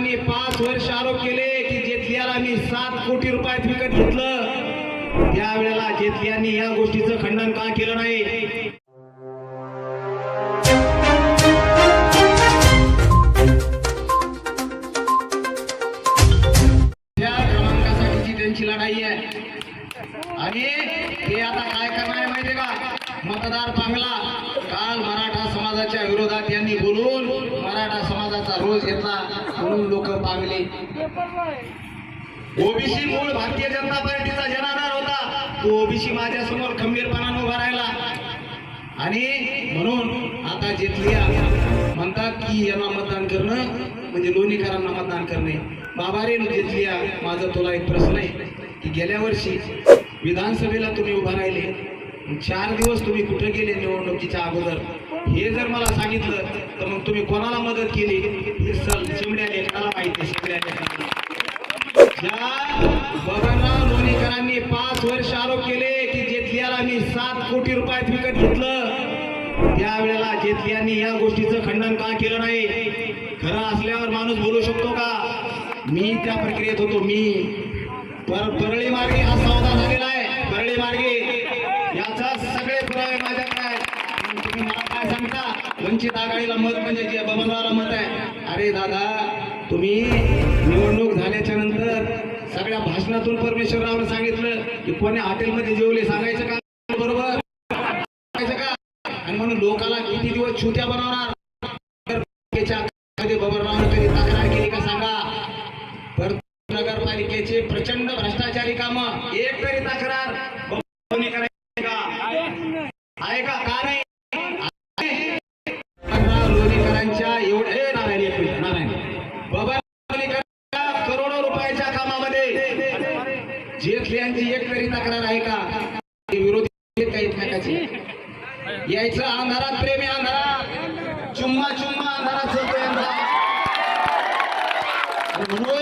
लोणीकरांनी पाच वर्ष आरोप केले की जेतलियाला मी सात कोटी रुपयात विकत घेतलं. त्यावेळेला जेतलियांनी या गोष्टीचं खंडन का केलं नाही? क्रमांकासाठीची त्यांची लढाई आहे. आणि ते आता काय करणार आहे माहितीये का? मतदार बांगला काल मराठा समाजाच्या विरोधात यांनी बोलून मराठा समाजाचा रोज घेतला म्हणून लोक बांगले ओबीसी मूळ भारतीय जनता पार्टीचा जनाधार होता. तो ओबीसी माझ्यासमोर खंबीरपणाने उभा राहिला. आणि म्हणून आता जेतलिया म्हणतात की यांना मतदान करणं म्हणजे लोणीकरांना मतदान करणे. बाबा रे जेतलिया माझा तुला एक प्रश्न आहे की गेल्या वर्षी विधानसभेला तुम्ही उभा राहिले. चार दिवस तुम्ही कुठे गेले निवडणुकीच्या अगोदर? हे जर मला सांगितलं तर मग तुम्ही कोणाला मदत केली? हे सल चिमड्या लेखनाला माहिती आहे, चिमड्या लेखनाला ज्या बबनराव लोणीकरांनी पाच वर्ष आरोप केले की जेतलियाला मी सात कोटी रुपयात विकत घेतलं त्यावेळेला जेतलियांनी या गोष्टीचं खंडन का केलं नाही? खरं असल्यावर माणूस बोलू शकतो का? मी त्या प्रक्रियेत होतो मी. पर परळी मार्गे हा सौदा झालेला आहे परळी मार्गे. याचा सगळे पुरावे माझ्याकडे आहेत. तुम्ही मला काय सांगता वंचित आघाडीला मत म्हणजे जे बबनरावला मत आहे. अरे दादा तुम्ही निवडणूक झाल्याच्यानंतर सगळ्या भाषणातून परमेश्वररावनं सांगितलं की कोण्या हॉटेलमध्ये जेवले सांगायचं का? बरोबर? का? आणि म्हणून लोकाला किती दिवस छोट्या बनवणार? पालिकेच्या बबनरावनं कधी तक्रार केली का सांगा? पर नगरपालिकेचे प्रचंड भ्रष्टाचारी काम. एक तरी तक्रार बबनरावने का? आहे का? का नाही? जेठलियांची एक तरी तक्रार आहे का? ते विरोधी एकमेकाची? यायचं अंधारात प्रेमी अंधारात. चुम्मा चुम्मा अंधारात म्हणून